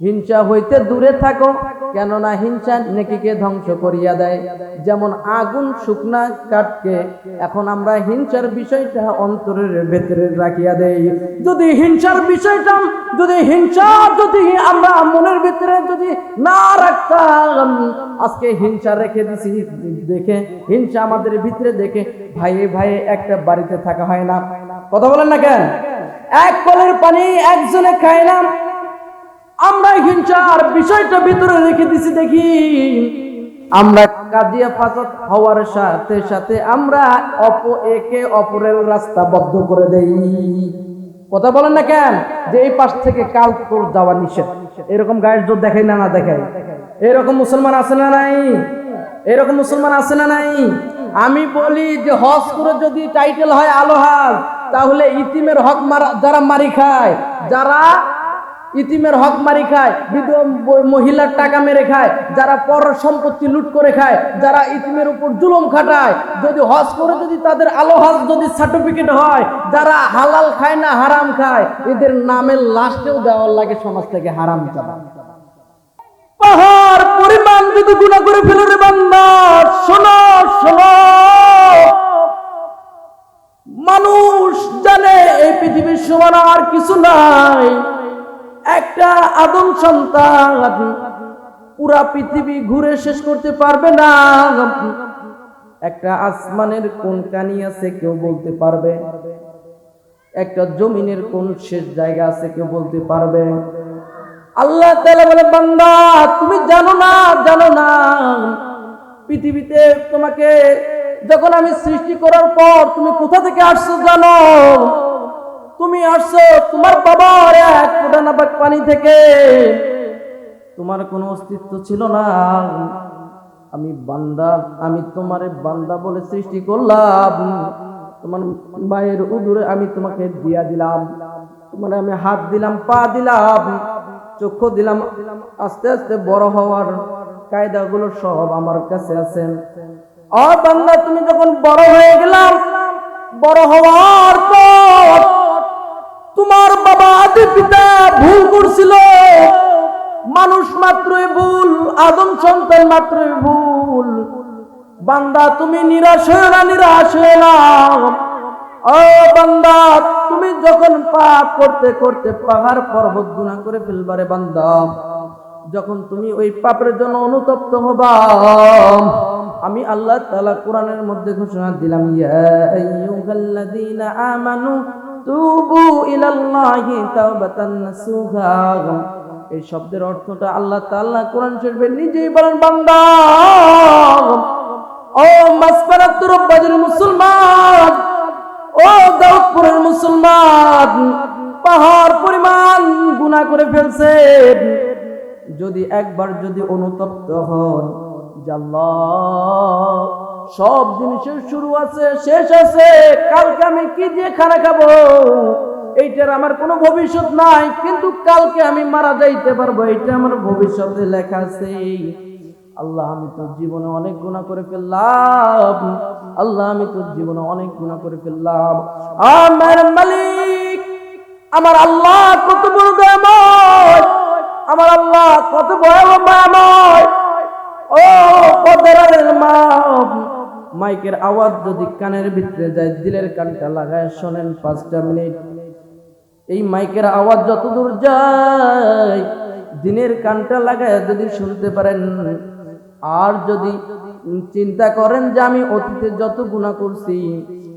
হিংসা হইতে দূরে থাকো, কেননা হিংসা নেকিকে ধ্বংস করিয়া দেয়। যেমন আগুন শুকনা কাঠকে এখন আমরা হিংসার বিষয়টা অন্তরের ভেতরে রাখিয়া দেই। যদি হিংসার বিষয়টা যদি হিংসা যদি আমরা মনের ভিতরে যদি না রাখতাম, আজকে হিংসা রেখে দিছি, দেখে হিংসা আমাদের ভিতরে দেখে ভাইয়ে ভাইয়ে একটা বাড়িতে থাকা হয় না। কথা বলেন না কেন? এক কলের পানি একজনে খায় না আমরা হিংসার বিষয়টা ভিতরে রেখে দিছি, দেখি। আমরা কাজিয়া ফাসাদ হওয়ার সাথে সাথে আমরা অপ, একে অপরের রাস্তা বদ্ধ করে দেই। কথা বলেন না কেন? যে এই পাশ থেকে কাল তোর যাওয়া নিষেধ। এরকম গায়ের জোর দেখাই না না দেখাই। এরকম মুসলমান আছে না নাই? এরকম মুসলমান আছে না নাই? আমি বলি যে হজ করে যদি টাইটেল হয় আলোহাজ, তাহলে ইতিমের হক মারা, যারা মারি খায়, যারা ইতিমের হক মারি খায়, বিধবা মহিলার টাকা মেরে খায়, যারা পর সম্পত্তি লুট করে খায়, যারা ইতিমের উপর জুলুম খাটায়, যদি হজ করে যদি তাদের আলো হজ যদি সার্টিফিকেট হয়, যারা হালাল খায় না হারাম খায়, এদের নামের লাস্টেও দেওয়ার লাগে সমাজ থেকে হারাম চালা পাহাড় পরিমাণ যদি গুণা করে ফেলে রে মানুষ জানে এই পৃথিবীর সমান আর কিছু নাই। একটা আদম সন্তান পুরা পৃথিবী ঘুরে শেষ করতে পারবে না। একটা আসমানের কোন কানি আছে কেউ বলতে পারবে? একটা জমিনের কোন শেষ জায়গা আছে কেউ বলতে পারবে? আল্লাহ বলে, বান্দা, তুমি জানো না জানো না। পৃথিবীতে তোমাকে যখন আমি সৃষ্টি করার পর তুমি কোথা থেকে আসছো জানো? তুমি আসছো, তোমার বাবার এক ফোঁটা নাপাক পানি থেকে। তোমার কোনো অস্তিত্ব ছিল না। আমি বান্দা, আমি তোমার বান্দা বলে সৃষ্টি করলাম। তোমার মায়ের উদুরে আমি তোমাকে দিয়া দিলাম। তোমার আমি হাত দিলাম, পা দিলাম, চক্ষু দিলাম। আস্তে আস্তে বড় হওয়ার কায়দাগুলো সব আমার কাছে আছে। ও বান্দা, তুমি যখন বড় হয়ে গেলাম, বড় হওয়ার পর তোমার বাবা আদি পিতা ভুল করছিল। মানুষ মাত্রই ভুল, আদম সন্তান মাত্রই ভুল। বান্দা, তুমি নিরাশ হয়ে না, নিরাশ হয়ে না? ও বান্দা, তুমি যখন পাপ করতে করতে পাহাড় পর্বত গুণা করে ফেলবারে বান্দা, যখন তুমি ওই পাপের জন্য অনুতপ্ত হবা, আমি আল্লাহ তাআলা কোরআনের মধ্যে ঘোষণা দিলাম, ইয়া আমানু তুবু ইলাল্লাহি তাওবাতান নাসুহা। এই শব্দের অর্থটা আল্লাহ তাআলা কোরআন শরীফে নিজেই বলেন, বান্দা! ও মাসফারাতুর বাজার মুসলমান! ও দাউদপুরের মুসলমান! পাহাড় পরিমাণ গুনাহ করে ফেলছে। যদি একবার যদি অনুতপ্ত হন যে আল্লাহ সব জিনিসের শুরু আছে, শেষ আছে। কালকে আমি কি দিয়ে খানা খাব? এইটার আমার কোনো ভবিষ্যৎ নাই, কিন্তু কালকে আমি মারা যাইতে পারব, এইটা আমার ভবিষ্যতে লেখা আছে। আল্লাহ, আমি তোর জীবনে অনেক গুণা করে ফেললাম। আল্লাহ, আমি তোর জীবনে অনেক গুণা করে ফেললাম। আমার মালিক, আমার আল্লাহ কত বড় দয়াময়। আমার আল্লাহ কত ভয়াবহ মায়াময় ও পদরের মা মাইকের আওয়াজ যদি কানের ভিতরে যায়, দিলের কানটা লাগায় শোনেন পাঁচটা মিনিট। এই মাইকের আওয়াজ যত দূর যায়, দিনের কানটা লাগায় যদি শুনতে পারেন। আর যদি চিন্তা করেন যে আমি অতীতে যত গুণা করছি,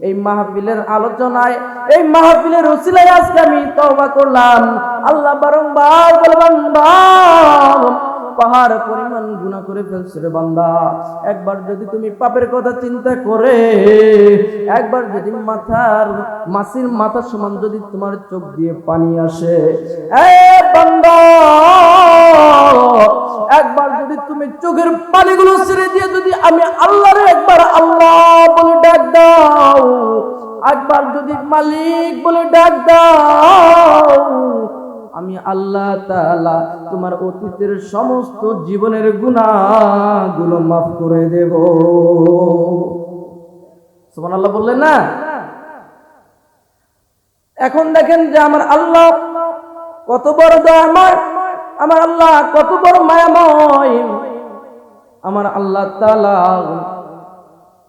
এই মাহফিলের আলোচনায়, এই মাহফিলের উসিলায় আজকে আমি তওবা করলাম। আল্লাহ বারংবার বলবান পাহাড় পরিমাণ গুণা করে ফেলছে রে বান্দা। একবার যদি তুমি পাপের কথা চিন্তা করে, একবার যদি মাথার, মাসির মাথার সমান যদি তোমার চোখ দিয়ে পানি আসে একবার যদি তুমি চোখের পানিগুলো ছেড়ে দিয়ে যদি আমি আল্লাহরে একবার আল্লাহ বলে ডাক দাও, একবার যদি মালিক বলে ডাক দাও আমি আল্লাহ তাআলা তোমার অতীতের সমস্ত জীবনের গুনাহগুলো মাফ করে দেব। আল্লাহ বললেন না? এখন দেখেন যে আমার আল্লাহ কত বড় দয়াময়, আমার আল্লাহ কত বড় মায়াময়, আমার আল্লাহ তাআলা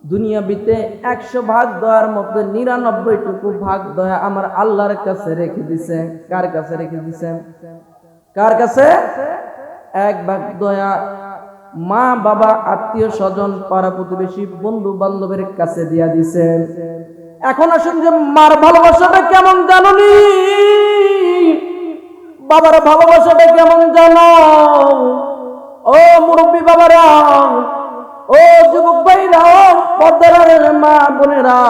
দুনিয়াবিতে একশো ভাগ দয়ার মধ্যে নিরানব্বই টুকু ভাগ দয়া আমার আল্লাহর কাছে রেখে দিছে। কার কাছে রেখে দিছে? কার কাছে? এক ভাগ দয়া মা, বাবা, আত্মীয় স্বজন, পাড়া প্রতিবেশী বন্ধু বান্ধবের কাছে দিয়া দিছেন এখন আসুন যে মার ভালোবাসাটা কেমন জানুনি? বাবার ভালোবাসাটা কেমন জানো? ও মুরব্বী বাবারা ও যুবক ভাইরা ও পর্দারের মা বোনেরা,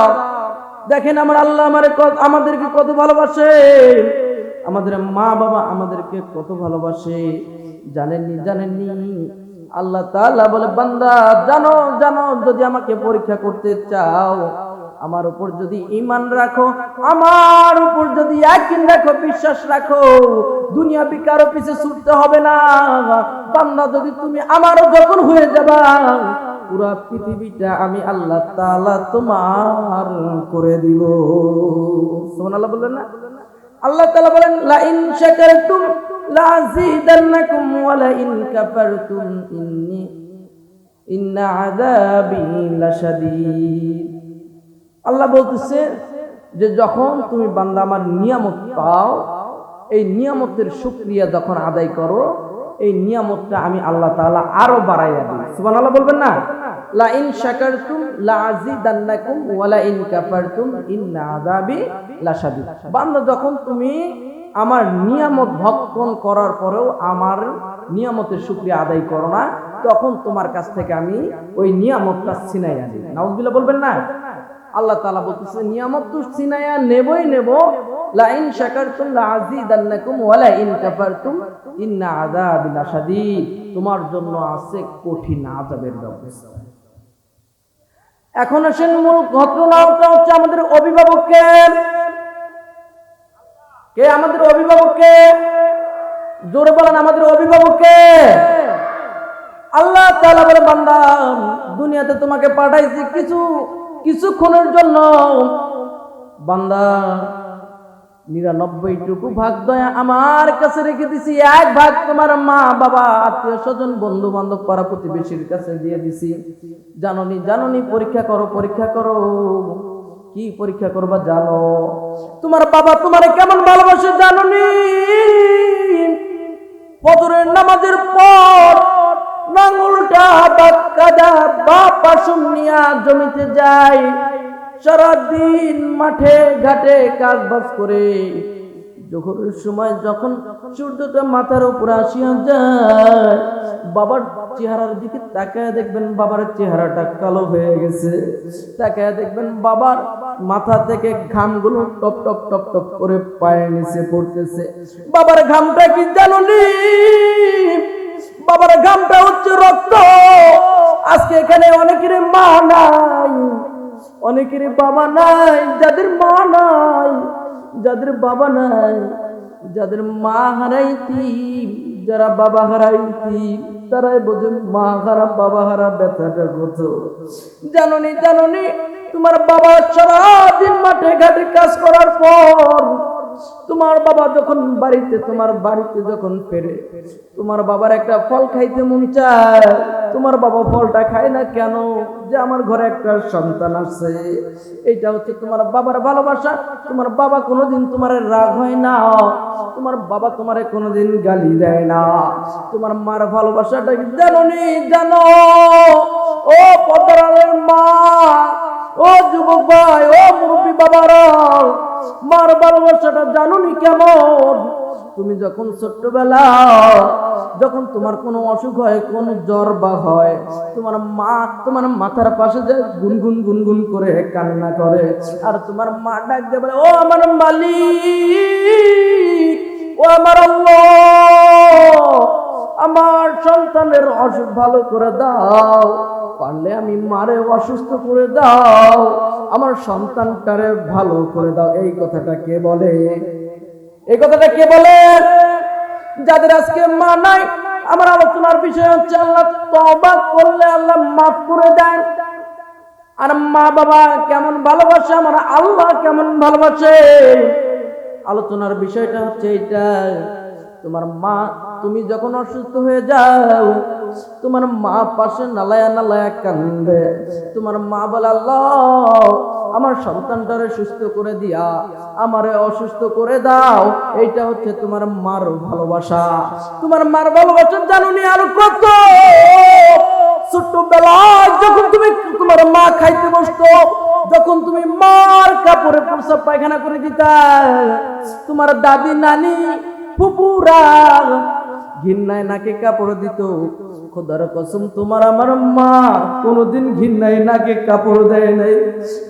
দেখেন আমার আল্লাহ আমার আমাদেরকে কত ভালোবাসে। আমাদের মা বাবা আমাদেরকে কত ভালোবাসে। জানেননি জানেননি? আল্লাহ তাআলা বলে, বান্দা, জানো জানো, যদি আমাকে পরীক্ষা করতে চাও, আমার উপর যদি ইমান রাখো, আমার উপর যদি একদিন রাখো, বিশ্বাস রাখো দুনিয়া বিকারও পিছে ছুটতে হবে না। বান্দা, যদি তুমি আমারও যখন হয়ে যাবা পুরা পৃথিবীটা আমি আল্লাহ তাআলা তোমার করে দিব। সুবহানাল্লাহ বললেন না? আল্লাহ তাআলা বলেন লা ইন শাকারতুম লা আযীদান্নাকুম ওয়া কাফারতুম ইন্নী, ইন্না আযাবি লাশাদীদ। আল্লাহ বলতেছে যে, যখন তুমি বান্দা আমার নিয়ামত পাও, এই নিয়ামতের শুক্রিয়া যখন আদায় করো, এই নিয়ামতটা আমি আল্লাহ তাআলা আরও বাড়াইয়া দিই। সুবহানাল্লাহ বলবেন না? লা ইন শাকারতুম লা ওয়া লা কাফারতুম ইন্না আযাবি লাশাদীদ। বান্দা, যখন তুমি আমার নিয়ামত ভক্ষণ করার পরেও আমার নিয়ামতের শুক্রিয়া আদায় করো না, তখন তোমার কাছ থেকে আমি ওই নিয়ামতটা ছিনাই আনি নাউজুবিল্লাহ বলবেন না? আল্লাহ তাআলা বলতেছে, নিয়ামত তো ছিনাইয়া নেবই নেব। লা ইন শাকারতুম লা আযীদান্নাকুম ওয়া লা কাফারতুম ইন্না আযাবি লাশাদীদ। তোমার জন্য আছে কঠিন আযাবের ব্যবস্থা। এখন আসেন মূল ঘটনাটা হচ্ছে আমাদের অভিভাবককে। কে আমাদের অভিভাবককে? জোরে বলেন, আমাদের অভিভাবককে। আল্লাহ বান্দা, দুনিয়াতে তোমাকে পাঠাইছি কিছু, কিছুক্ষণের জন্য। বান্দা নিরানব্বই টুকু ভাগ দয়া আমার কাছে রেখে দিছি, এক ভাগ তোমার মা, বাবা, আত্মীয় স্বজন বন্ধু বান্ধব পাড়া প্রতিবেশীর কাছে দিয়ে দিছি। জাননি জাননি, পরীক্ষা করো পরীক্ষা করো। কি পরীক্ষা করবা জানো? তোমার বাবা তোমার কেমন ভালোবাসে জাননি? ফজরের নামাজের পর নাঙ্গলটা বাক্কাদা বাপ আসুন নিয়া জমিতে যায়। সারাদিন মাঠে, ঘাটে কাজ বাজ করে। জোহরের সময় যখন সূর্যটা মাথার উপর আসিয়া যায়, বাবার চেহারার দিকে তাকায় দেখবেন বাবার চেহারাটা কালো হয়ে গেছে। তাকায় দেখবেন বাবার মাথা থেকে ঘামগুলো টপ টপ টপ টপ করে পায়ের নিচে পড়তেছে। বাবার ঘামটা কি জানুনি বাবার ঘামটা হচ্ছে রক্ত। আজকে এখানে অনেকের মা নাই। অনেকের বাবা নাই, যাদের মা নাই, যাদের বাবা নাই, যাদের মা হারাইতি, যারা বাবা হারাইতি, তারাই বোঝে মা হারা, বাবা হারা ব্যথাটা কত। জাননি জাননি, তোমার বাবা সারাদিন মাঠে ঘাটে কাজ করার পর তোমার বাবা যখন বাড়িতে, তোমার বাড়িতে যখন ফেরে, তোমার বাবার একটা ফল খাইতে মন চায়, তোমার বাবা ফলটা খায় না কেন? যে আমার ঘরে একটা সন্তান আছে, এইটা হচ্ছে তোমার বাবার ভালোবাসা। তোমার বাবা কোনোদিন তোমার রাগ হয় না, তোমার বাবা তোমারে কোনোদিন গালি দেয় না। তোমার মার ভালোবাসাটা কি জানো নি? জানো? ও পদরালের মা, ও যুবক ভাই, ও মুরব্বী বাবারা মার ভালোবাসাটা জানুনি কেমন? তুমি যখন ছোট্টবেলা, যখন তোমার কোনো অসুখ হয়, কোন জ্বর বা হয়, তোমার মা, তোমার মাথার পাশে যে গুনগুন গুনগুন করে কান্না করে, আর তোমার মা ডাক দিয়ে বলে, ও আমার মালিক, ও আমার আমার সন্তানের অসুখ ভালো করে দাও, পারলে আমি মারে অসুস্থ করে দাও আমার সন্তানটারে ভালো করে দাও। এই কথাটা কে বলে? এই কথাটা কে বলে? যাদের আজকে মা নাই, আমার আলোচনার বিষয় হচ্ছে আল্লাহ তবা করলে আল্লাহ মাফ করে দেন। আর মা বাবা কেমন ভালোবাসে, আমার আল্লাহ কেমন ভালোবাসে? আলোচনার বিষয়টা হচ্ছে এইটা, তোমার মা তুমি যখন অসুস্থ হয়ে যাও, তোমার মা পাশে নালায়া নালায়া কান্দে। তোমার মা বলে, আল্লাহ, আমার সন্তানটারে সুস্থ করে দিয়া, আমারে অসুস্থ করে দাও। এইটা হচ্ছে তোমার মার ভালোবাসা। তোমার মার ভালোবাসা জানুনি আর কত? ছোট্টবেলায় যখন তুমি তোমার মা খাইতে বসতো, যখন তুমি মার কাপড়ে প্রসাব পায়খানা করে দিতা, তোমার দাদি নানি, ফুপুরা ঘিন্নায় নাকে কাপড় দিত? খোদার কসম, তোমার আমার মা কোনোদিন ঘিন্নায় নাকে কাপড় দেয় নাই।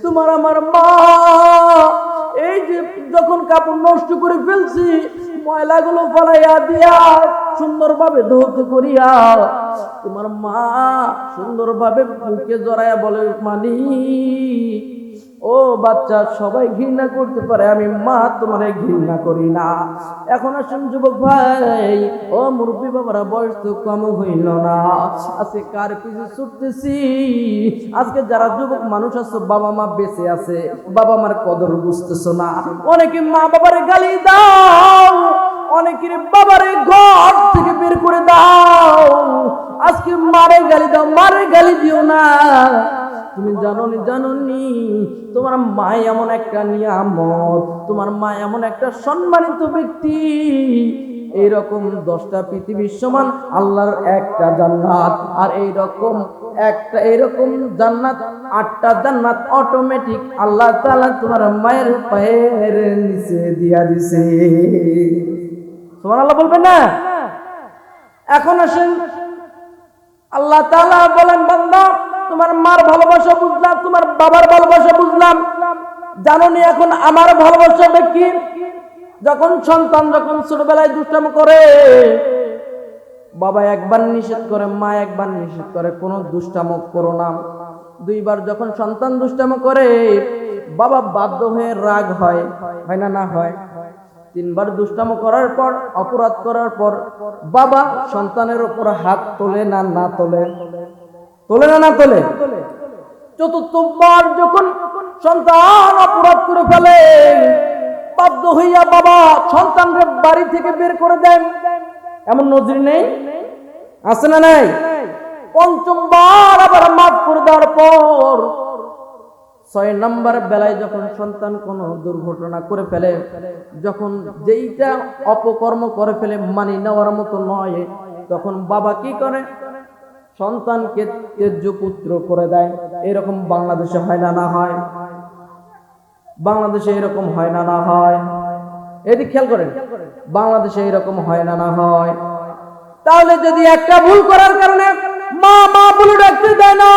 তোমার আমার মা, এই যে যখন কাপড় নষ্ট করে ফেলছি, ময়লাগুলো ফলাইয়া দিয়া সুন্দরভাবে ধৌত করিয়া, তোমার মা সুন্দরভাবে বুকে জড়াইয়া বলে মানি ও বাচ্চা, সবাই ঘৃণা করতে পারে, আমি মা তোমারে ঘৃণা করি না। এখন আসুন যুবক ভাই, ও মুরব্বী বাবারা, বয়স তো কম হইল না। আজকে কার পিছু ছুটতেছি? আজকে যারা যুবক মানুষ আছে, বাবা মা বেঁচে আছে, বাবা মার কদর বুঝতেছো না। অনেকে মা বাবার গালি দাও, অনেকের বাবারে ঘর থেকে বের করে দাও। আজকে মারে গালি দাও, মারে গালি দিও না। তুমি জানোনি জানোনি। তোমার মা এমন একটা নিয়ামত, তোমার মা এমন একটা সম্মানিত ব্যক্তি। এইরকম দশটা পৃথিবীর সমান আল্লাহর একটা জান্নাত, আর এইরকম একটা এরকম জান্নাত, আটটা জান্নাত অটোমেটিক আল্লাহ তালা তোমার মায়ের পায়ের নিচে দিয়া দিছে। তোমার আল্লাহ বলবেন না? এখন আসেন, আল্লাহ তাআলা বলেন, বান্দা তোমার মার ভালোবাসা বুঝলাম, তোমার বাবার ভালোবাসা বুঝলাম। জানোনি এখন আমার ভালোবাসাটা কি? যখন সন্তান যখন ছোটবেলায় দুষ্টাম করে, বাবা একবার নিষেধ করে, মা একবার নিষেধ করে, কোনো দুষ্টামো করো না। দুইবার যখন সন্তান দুষ্টামো করে, বাবা বাধ্য হয়ে রাগ হয় হয় না না হয়? তিনবার দুষ্টামো করার পর, অপরাধ করার পর, বাবা সন্তানের উপর হাত তোলে না না তোলে? তোলে না না তোলে? চতুর্থবার যখন সন্তান অপরাধ করে ফেলে, বাধ্য হইয়া বাবা সন্তানকে বাড়ি থেকে বের করে দেন। এমন নজির নেই? আছে না নাই? পঞ্চমবার আবার মাফ করে দেওয়ার পর ছয় নম্বর বেলায় যখন সন্তান কোনো দুর্ঘটনা করে ফেলে, যখন যেইটা অপকর্ম করে ফেলে মানি নেওয়ার মতো নয়, তখন বাবা কি করে? সন্তানকে তেজ্য পুত্র করে দেয়। এরকম বাংলাদেশে হয় না না হয়? বাংলাদেশে এরকম হয় না না হয়? এদিক খেয়াল করেন, বাংলাদেশে এরকম হয় না না হয়? তাহলে যদি একটা ভুল করার কারণে মা মা বলে ডাকতে দেয় না,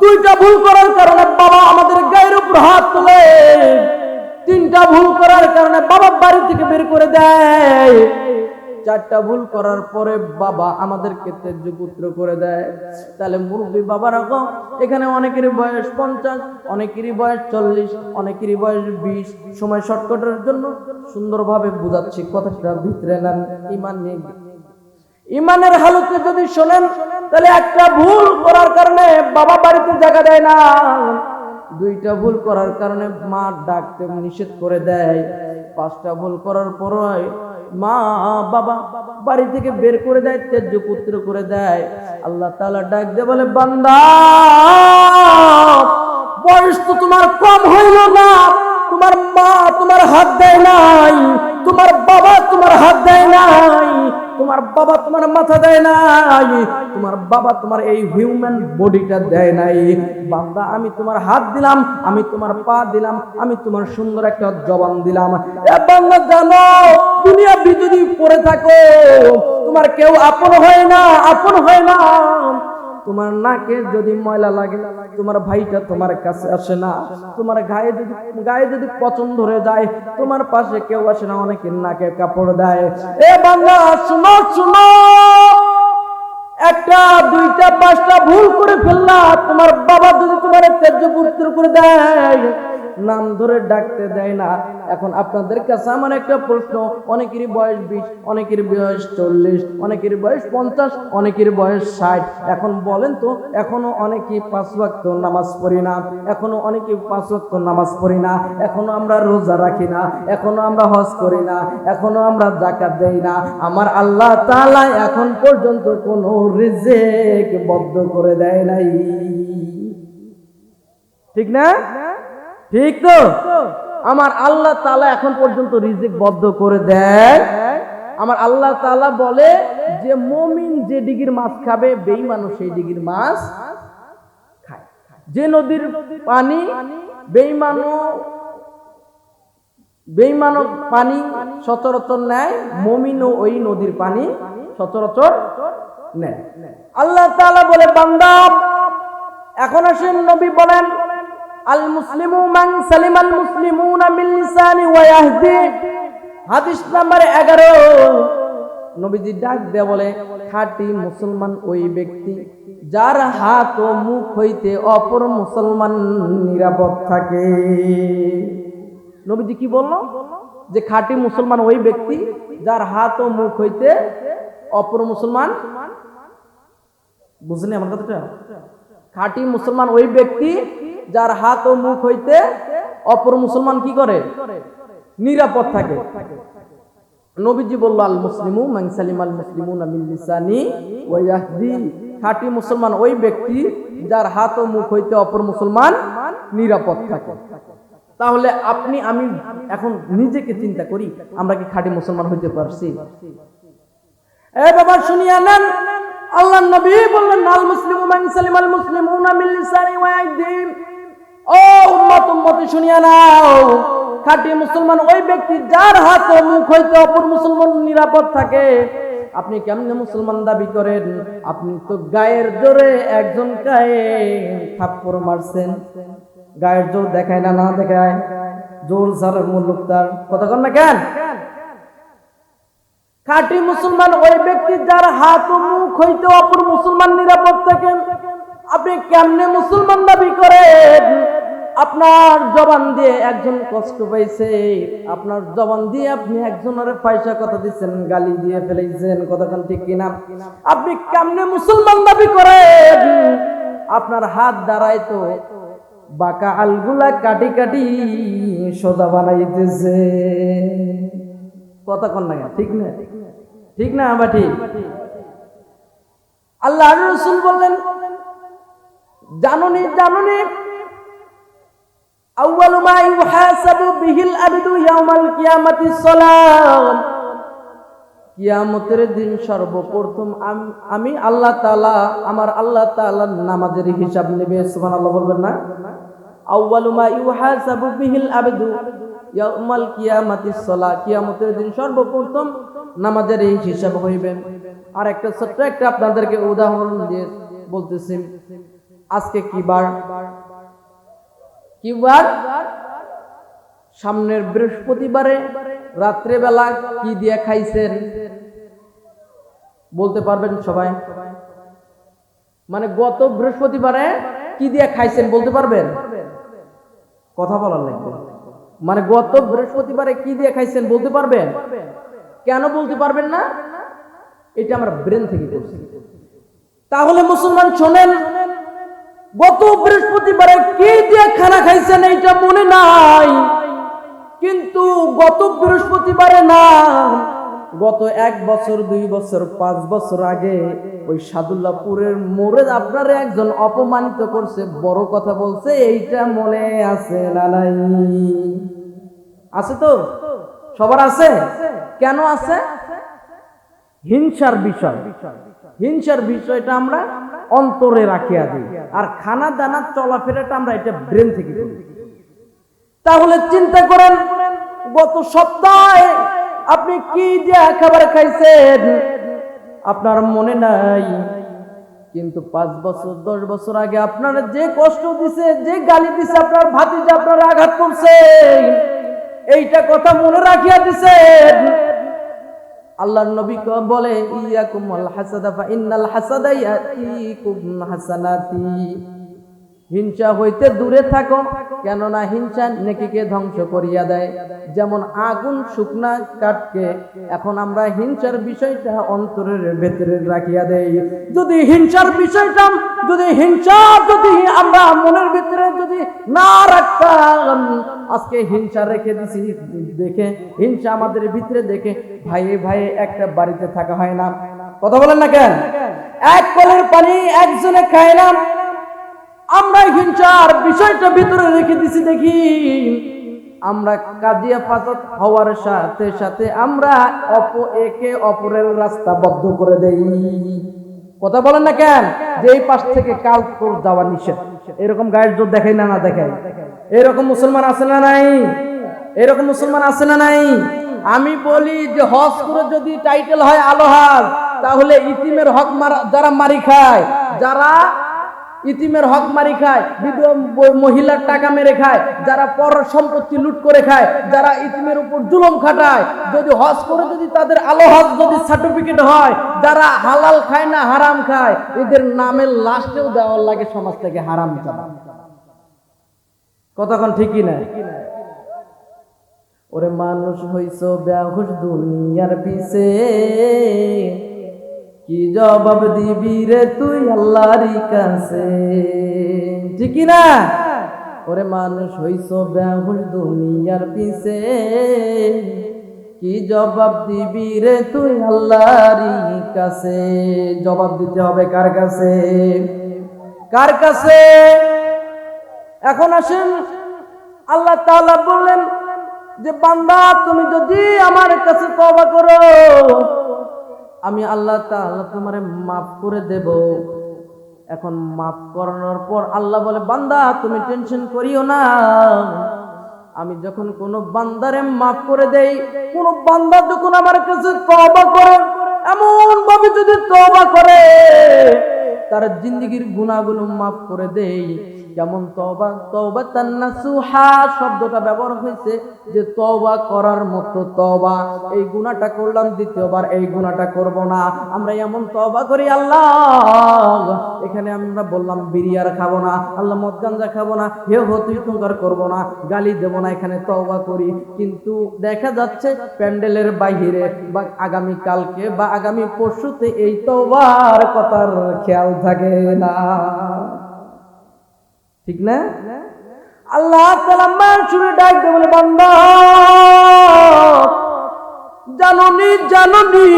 দুইটা ভুল করার কারণে বাবা আমাদের গায়ের উপর হাত তোলে। তিনটা ভুল করার কারণে বাবা বাড়ি থেকে বের করে দেয়। চারটা ভুল করার পরে বাবা আমাদেরকে তেজ্য পুত্র করে দেয়। তাহলে মুরব্বী বাবারা কম এখানে অনেকের বয়স পঞ্চাশ, অনেকেরই বয়স চল্লিশ, অনেকেরই বয়স বিশ। সময় শর্টকাটের জন্য সুন্দরভাবে বোঝাচ্ছি, কথাটা ভিতরে নেন, ইমান নিয়ে ইমানের হালতে যদি শোনেন, তাহলে একটা ভুল করার কারণে বাবা বাড়িতে জায়গা দেয় না। দুইটা ভুল করার কারণে মা ডাকতে নিষেধ করে দেয়। পাঁচটা ভুল করার পর মা, বাবা বাড়ি থেকে বের করে দেয় তেজ্য পুত্র করে দেয়। আল্লাহ তাআলা ডাক দিয়ে বলে, বান্দা, বয়স তো তোমার কম হইল না। তোমার মা তোমার হাত দেয় নাই, তোমার বাবা তোমার হাত দেয় নাই, তোমার বাবা তোমার মাথা দেয় নাই, তোমার বাবা তোমার এই হিউম্যান বডিটা দেয় নাই। বান্দা, আমি তোমার হাত দিলাম, আমি তোমার পা দিলাম, আমি তোমার সুন্দর একটা জবান দিলাম। এ বান্দা, জানো দুনিয়া যদি পড়ে থাকো, তোমার কেউ আপন হয় না, আপন হয় না। তোমার নাকে যদি ময়লা লাগে, তোমার ভাইটা তোমার কাছে আসে না। তোমার গায়ে যদি গায়ে যদি পছন্দ ধরে যায়, তোমার পাশে কেউ আসে না অনেকের নাকে কাপড় দেয়। এ বাংলা শুনো শুনো। একটা, দুইটা, পাঁচটা ভুল করে ফেললা, তোমার বাবা যদি তোমার তেজ্য পুত্র করে দেয় নাম ধরে ডাকতে দেয় না। এখন আপনাদের কাছে আমার একটা প্রশ্ন, অনেকেরই বয়স বিশ, অনেকের বয়স চল্লিশ, অনেকের বয়স পঞ্চাশ, অনেকের বয়স ষাট। এখন বলেন তো, এখনও অনেকে পাঁচ ওয়াক্ত নামাজ পড়ি না, এখনও অনেকে পাঁচ ওয়াক্ত নামাজ পড়ি না, এখনও আমরা রোজা রাখি না, এখনও আমরা হজ করি না, এখনও আমরা জাকাত দেই না। আমার আল্লাহ তাআলা এখন পর্যন্ত কোনো রিজেক বদ্ধ করে দেয় নাই। ঠিক না? ঠিক তো? আমার আল্লাহ তালা এখন পর্যন্ত রিজিক বদ্ধ করে দেয়। আমার আল্লাহ তালা বলে যে, মমিন যে ডিগির মাছ খাবে, বেঈমানও সেই ডিগির মাছ খায়। যে নদীর পানি, বেঈমানও বেঈমানও পানি সচরাচর নেয়, মমিনও ওই নদীর পানি সচরাচর নেয়। আল্লাহ তাআলা বলে, বান্দা, এখন আসেন নবী বলেন আল মান সালিমাল মুসলিমুনা লিসানি ওয়া ইয়াহদি। হাদিস নাম্বার 11 নবীজি ডাক বলে ওই ব্যক্তি যার হাত ও মুখ হইতে অপর মুসলমান নিরাপদ থাকে। নবীজি কি বলল? যে খাঁটি মুসলমান ওই ব্যক্তি যার হাত ও মুখ হইতে অপর মুসলমান বুঝলেন আমার কথাটা? খাঁটি মুসলমান ওই ব্যক্তি যার হাত ও মুখ হইতে অপর মুসলমান কি করে? নিরাপদ থাকে। নবীজি বলল, আল মুসলিমু মান সালিম আল মুসলিমুনা মিন লিসানি ওয়া ইয়াহদি। খাঁটি মুসলমান ওই ব্যক্তি যার হাত ও মুখ হইতে অপর মুসলমান নিরাপদ থাকে। তাহলে আপনি, আমি এখন নিজেকে চিন্তা করি, আমরা কি খাঁটি মুসলমান হইতে পারছি? এ বাবা, শুনিয়া নেন। আল্লাহ নবী বললেন, আল মুসলিমু মান সালিম আল মুসলিমুনা মিন লিসানি ওয়া ইয়াহদি। ও উম্মত শুনিয়া নাও। খাঁটি মুসলমান, ওই ব্যক্তি যার হাত মুখ হইতে অপর মুসলমান নিরাপদ থাকে। আপনি কেমনে মুসলমান দাবি করেন? আপনি তো গায়ের জোরে একজন গায়ে থাপ্পড় মারছেন। গায়ের জোর দেখায় না না দেখায়? জোর সারের মূল্য তার। কথা কন না কেন? খাঁটি মুসলমান, ওই ব্যক্তি যার হাত ও মুখ হইতে অপর মুসলমান নিরাপদ থাকেন। আপনি কেমনে মুসলমান দাবি করেন? আপনার জবান দিয়ে একজন কষ্ট পাইছে। আপনার জবান দিয়ে আপনি একজনের পয়সা কথা দিচ্ছেন, গালি দিয়ে ফেলেছেন কতক্ষণ ঠিক কিনা? আপনি কেমনে মুসলমান দাবি করেন? আপনার হাত দাঁড়ায় তো বাঁকা আলগুলা কাটি কাটি সোজা বানাইতেছে। কথা কন না ঠিক না? ঠিক না বা ঠিক? আল্লাহ রসুল বললেন জাননি জাননি। মা ইউহাসাবু বিহিল আবদু ইয়াউমাল কিয়ামাতিস সালাম। কিয়ামতের দিন সর্বপ্রথম আম- আল্লাহ তাআলা, আমার আল্লাহ তাআলা নামাজের হিসাব নেবে, সুবহানাল্লাহ বলবেন না? মা ইউহাসাবু বিহিল আবদু ইয়াউমাল কিয়ামাতিস সালাহ কিয়ামতের দিন সর্বপ্রথম নামাজের এই হিসাব হইবে। আর একটা ছোট্ট একটা আপনাদেরকে উদাহরণ দিয়ে বলতেছি। আজকে কি বার? কি বার? সামনের বৃহস্পতিবারে রাত্রেবেলা কি দিয়ে খাইছেন? বলতে পারবেন সবাই? মানে গত বৃহস্পতিবারে কি দিয়ে খাইছেন বলতে পারবেন? কথা বলার লাগবে। মানে গত বৃহস্পতিবারে কি দিয়ে খাইছেন বলতে পারবেন? কেন বলতে পারবেন না? এটা আমরা ব্রেন থেকে করছি তাহলে মুসলমান শোনেন গত বৃহস্পতিবারে কি দিয়ে খানা খাইছেন এইটা মনে নাই। কিন্তু গত বৃহস্পতিবারে না, গত এক বছর, দুই বছর, পাঁচ বছর আগে ওই সাদুল্লাপুরের মোড়ে আপনারে একজন অপমানিত করছে, বড় কথা বলছে, এইটা মনে আছে না নাই। আছে তো? সবার আছে? কেন আছে? হিংসার বিষয়। হিংসার বিষয়টা আমরা অন্তরে রাখিয়া দিই। আর খানা দানা চলাফেরাটা আমরা এটা ব্রেন থেকে করি। তাহলে চিন্তা করেন, গত সপ্তাহে আপনি কি দিয়ে খাবার খাইছেন? আপনার মনে নাই? কিন্তু পাঁচ বছর, দশ বছর আগে আপনার যে কষ্ট দিছে, যে গালি দিছে, আপনার ভাতিজা আপনার আঘাত করছে, এইটা কথা মনে রাখিয়া দিছেন? আল্লাহর নবী ক- বলে ইয়াকুম আল হাসাদা ফা ইন্নাল হাসাদা ইয়াতিকুম হাসানাতি। হিংসা হইতে দূরে থাকো, কেননা হিংসা নেকিকে ধ্বংস করিয়া দেয়। যেমন আগুন শুকনা কাঠকে এখন আমরা হিংসার বিষয়টা অন্তরের ভেতরে রাখিয়া দেই। যদি হিংসার বিষয়টা, যদি হিংসা যদি আমরা মনের ভিতরে যদি না রাখতাম, আজকে হিংসা রেখে দিছি, দেখে হিংসা আমাদের ভিতরে দেখে ভাইয়ে ভাইয়ে একটা বাড়িতে থাকা হয় না। কথা বলেন না কেন? এক কলের পানি একজনে খায় না আমরা হিংসার বিষয়টা ভিতরে রেখে দিছি, দেখি। আমরা কাজিয়া ফাসাদ হওয়ার সাথে সাথে আমরা অপ, একে অপরের রাস্তা বদ্ধ করে দেই। কথা বলেন না কেন? যে এই পাশ থেকে কাল যাওয়া নিষেধ। এরকম গায়ের জোর দেখাই না না দেখাই। এরকম মুসলমান আছে না নাই? এরকম মুসলমান আছে না নাই? আমি বলি যে হজ করে যদি টাইটেল হয় আলোহাজ, তাহলে ইতিমের হক যারা মারি খায়, যারা ইতিমের হক মারি খায়, বিধবা মহিলার টাকা মেরে খায়, যারা পর সম্পত্তি লুট করে খায়, যারা ইতিমের উপর জুলুম খাটায়, যদি হজ করে যদি তাদের আলো হজ যদি সার্টিফিকেট হয়, যারা হালাল খায় না হারাম খায়, এদের নামের লাস্টেও দেওয়ার লাগে সমাজ থেকে হারাম চালা কতক্ষণ ঠিকই না? ওরে মানুষ হইছ ব্যাহুস দুনিয়ার পিছে। কি জবাব দিবি রে তুই আল্লাহর কাছে? ঠিকই না ওরে মানুষ হইছ ব্যাহুস দুনিয়ার পিছে। কি জবাব দিবি রে তুই আল্লাহর কাছে? জবাব দিতে হবে কার কাছে? কার কাছে? এখন আসেন, আল্লাহ তাআলা বললেন যে, বান্দা, তুমি যদি আমার কাছে তওবা করো আমি আল্লাহ তাআলা তোমারে মাফ করে দেব। এখন মাফ করানোর পর আল্লাহ বলে, বান্দা, তুমি টেনশন করিও না। আমি যখন কোনো বান্দারে মাফ করে দেই, কোন বান্দা যখন আমার কাছে তওবা করে এমন ভাবে যদি তওবা করে, তার জিন্দগির গুণাগুলো মাফ করে দেই। যেমন তওবা তওবা তান্নাসুহা শব্দটা ব্যবহার হয়েছে যে তবা করার মতো তওবা। এই গুনাহটা করলাম, দ্বিতীয়বার এই গুনাহটা করব না। আমরা এমন তবা করি, আল্লাহ! এখানে আমরা বললাম বিরিয়ার খাব না, আল্লাহ মদ গাঞ্জা খাব না, হে হতুই তুঙ্কার করব না, গালি দেব না, এখানে তবা করি। কিন্তু দেখা যাচ্ছে, প্যান্ডেলের বাহিরে বা আগামী কালকে বা আগামী পরশুতে এই তওবার কথার খেয়াল থাকে না। ঠিক না? আল্লাহ মানসুরে ডাক দিয়ে, বলে, বান্দা, জাননি জাননি,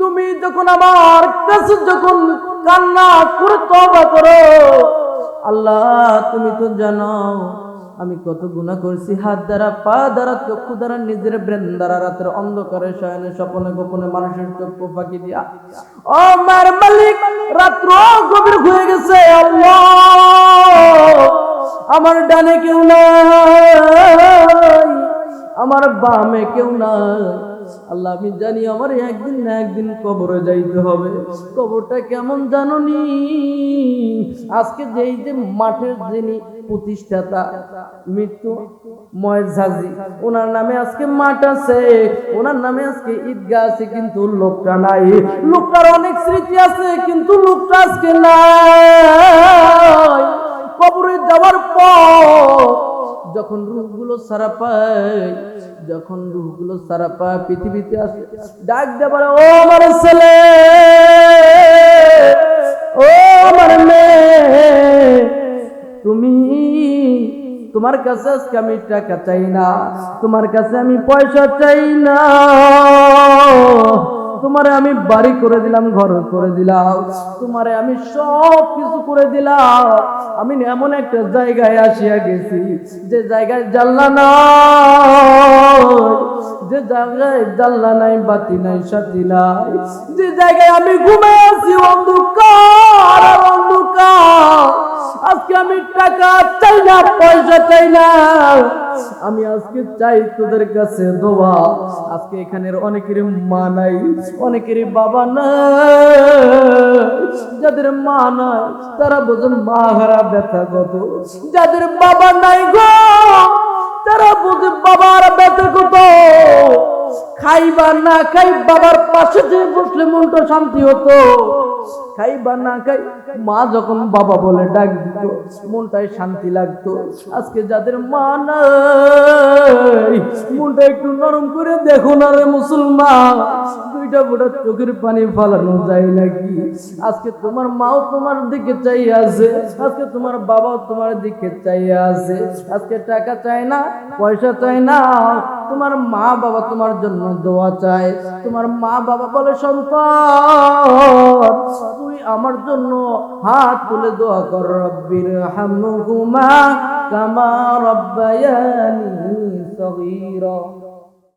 তুমি যখন আমার কাছে যখন কান্না করে তবা করো, আল্লাহ তুমি তো জানো আমি কত গুণা করছি। হাত দ্বারা, পা দ্বারা, চক্ষু দ্বারা, নিজের ব্রেন দ্বারা রাতের অন্ধকারে শয়নে স্বপনে গোপনে মানুষের চক্ষু ফাঁকি দিয়া। ও মার মালিক, রাত্র গভীর হয়ে গেছে আমার ডানে কেউ নাই, আমার বামে কেউ নাই। আল্লাহ আমি জানি আমার একদিন না একদিন কবরে যাইতে হবে। কবরটা কেমন জানো নি আজকে যেই যে মাঠের যিনি প্রতিষ্ঠাতা, মৃত্যু ময়জাজি ওনার নামে আজকে মাঠ আছে। ওনার নামে আজকে ঈদগাহ আছে, কিন্তু লোকটা নাই। লোকটার অনেক স্মৃতি আছে, কিন্তু লোকটা আজকে নাই। কবরে যাওয়ার পর যখন রূহগুলো সারা পায়, যখন রূহগুলো সারা পায়, পৃথিবীতে আসে, ডাক দেবার ও আমার ছেলে, ও আমার মেয়ে, তুমি, তোমার কাছে আজকে আমি টাকা চাই না, তোমার কাছে আমি পয়সা চাই না। তোমারে আমি বাড়ি করে দিলাম, ঘর করে দিলাম। তোমারে আমি সব কিছু করে দিলাম। আমি এমন একটা জায়গায় আসিয়া গেছি, যে জায়গায় জানলা নাই। যে জায়গায় জানলা নাই, বাতি নাই, সাথী নাই। যে জায়গায় আমি ঘুমে আছি অন্ধকার অন্ধকার। আজকে আমি টাকা চাই না, পয়সা চাই না। আমি আজকে চাই তোদের কাছে দোয়া। আজকে এখানের অনেকের মা নাই, অনেকের বাবা নাই। যাদের মা নাই, তারা বোঝেন মা হারা ব্যথা কত যাদের বাবা নাই গো, তারা বোঝে বাবার ব্যথা কত খাইবা না খাই, বাবার পাশে যে বসলে মনটা শান্তি হতো। খাইবা না খাই, মা যখন বাবা বলে ডাক দিত মনটায় শান্তি লাগতো। আজকে যাদের মা নাই, মনটা একটু নরম করে দেখো না রে মুসলমান। দুইটা ফোটা চোখের পানি ফালানো যায় নাকি? আজকে তোমার মাও তোমার দিকে চাই আছে, আজকে তোমার বাবাও তোমার দিকে চাই আছে। আজকে টাকা চায় না, পয়সা চায় না, তোমার মা বাবা তোমার জন্য দোয়া চায়। তোমার মা বাবা বলে, সন্তান তুই আমার জন্য হাত তুলে দোয়া কর রব্বির হামহুমা কামা রব্বায়ানি সগীরা।